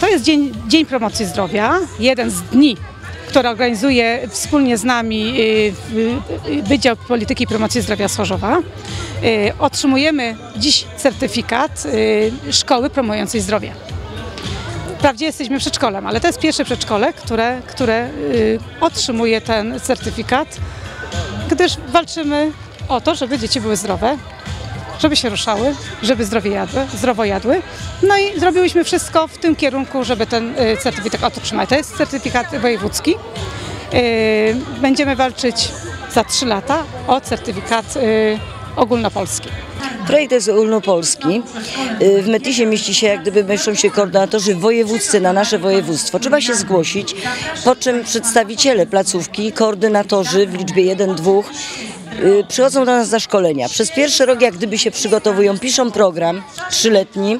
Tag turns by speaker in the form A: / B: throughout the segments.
A: To jest dzień, dzień Promocji Zdrowia, jeden z dni, który organizuje wspólnie z nami y, y, Wydział Polityki i Promocji Zdrowia Chorzowa. Y, Otrzymujemy dziś certyfikat y, Szkoły Promującej Zdrowie. Wprawdzie jesteśmy przedszkolem, ale to jest pierwsze przedszkole, które, które y, otrzymuje ten certyfikat, gdyż walczymy o to, żeby dzieci były zdrowe, żeby się ruszały, żeby zdrowie jadły, zdrowo jadły. No i zrobiłyśmy wszystko w tym kierunku, żeby ten y, certyfikat otrzymać. To jest certyfikat wojewódzki. Y, Będziemy walczyć za 3 lata o certyfikat y, ogólnopolski.
B: Projekt jest ogólnopolski. W Metisie mieści się, jak gdyby mieszczą się koordynatorzy wojewódzcy na nasze województwo. Trzeba się zgłosić, po czym przedstawiciele placówki, koordynatorzy w liczbie 1-2 y, przychodzą do nas za szkolenia. Przez pierwszy rok jak gdyby się przygotowują, piszą program trzyletni,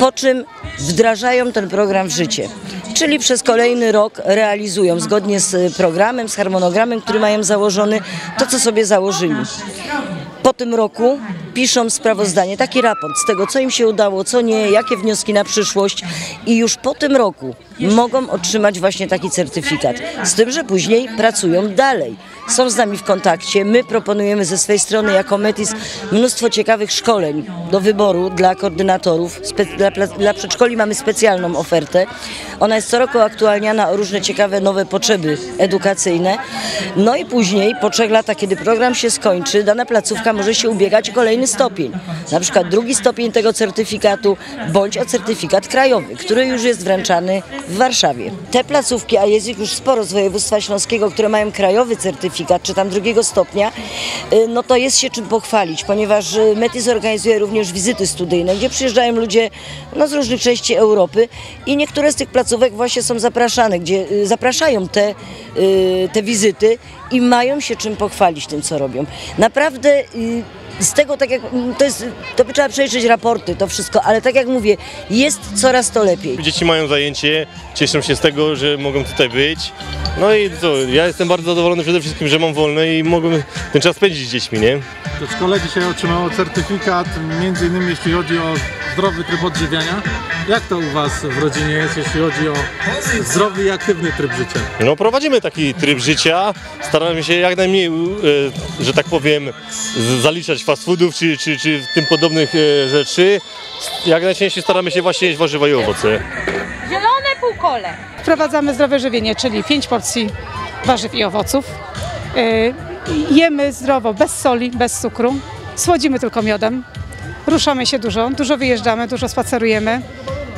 B: po czym wdrażają ten program w życie. Czyli przez kolejny rok realizują zgodnie z y, programem, z harmonogramem, który mają założony, to co sobie założyli po tym roku piszą sprawozdanie, taki raport z tego, co im się udało, co nie, jakie wnioski na przyszłość i już po tym roku mogą otrzymać właśnie taki certyfikat. Z tym, że później pracują dalej. Są z nami w kontakcie. My proponujemy ze swojej strony jako Metis mnóstwo ciekawych szkoleń do wyboru dla koordynatorów. Dla, dla przedszkoli mamy specjalną ofertę. Ona jest co roku aktualniana o różne ciekawe nowe potrzeby edukacyjne. No i później, po trzech latach, kiedy program się skończy, dana placówka może się ubiegać o kolejny stopień. Na przykład drugi stopień tego certyfikatu, bądź o certyfikat krajowy, który już jest wręczany w Warszawie. Te placówki, a jest ich już sporo z województwa śląskiego, które mają krajowy certyfikat, czy tam drugiego stopnia, y, no to jest się czym pochwalić, ponieważ y, Metis organizuje również wizyty studyjne, gdzie przyjeżdżają ludzie no, z różnych części Europy i niektóre z tych placówek właśnie są zapraszane, gdzie y, zapraszają te, te wizyty i mają się czym pochwalić tym, co robią. Naprawdę z tego, tak jak to jest, to by trzeba przejrzeć raporty, to wszystko, ale tak jak mówię, jest coraz to lepiej.
C: Dzieci mają zajęcie, cieszą się z tego, że mogą tutaj być. No i co, ja jestem bardzo zadowolony przede wszystkim, że mam wolne i mogę ten czas spędzić z dziećmi, nie?
D: Przedszkole dzisiaj otrzymało certyfikat, między innymi jeśli chodzi o zdrowy tryb odżywiania. Jak to u Was w rodzinie jest, jeśli chodzi o zdrowy i aktywny tryb życia?
C: No prowadzimy taki tryb życia, staramy się jak najmniej, e, że tak powiem, z- zaliczać fast foodów czy, czy, czy tym podobnych e, rzeczy. Jak najczęściej staramy się właśnie jeść warzywa i owoce.
E: Zielone półkole.
A: Wprowadzamy zdrowe żywienie, czyli 5 porcji warzyw i owoców. Y, Jemy zdrowo, bez soli, bez cukru. Słodzimy tylko miodem. Ruszamy się dużo, dużo wyjeżdżamy, dużo spacerujemy.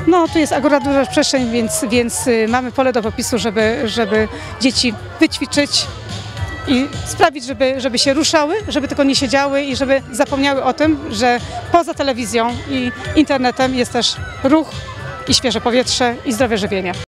A: No, tu jest akurat duża przestrzeń, więc, więc y, mamy pole do popisu, żeby, żeby dzieci wyćwiczyć i sprawić, żeby, żeby się ruszały, żeby tylko nie siedziały i żeby zapomniały o tym, że poza telewizją i internetem jest też ruch i świeże powietrze i zdrowe żywienie.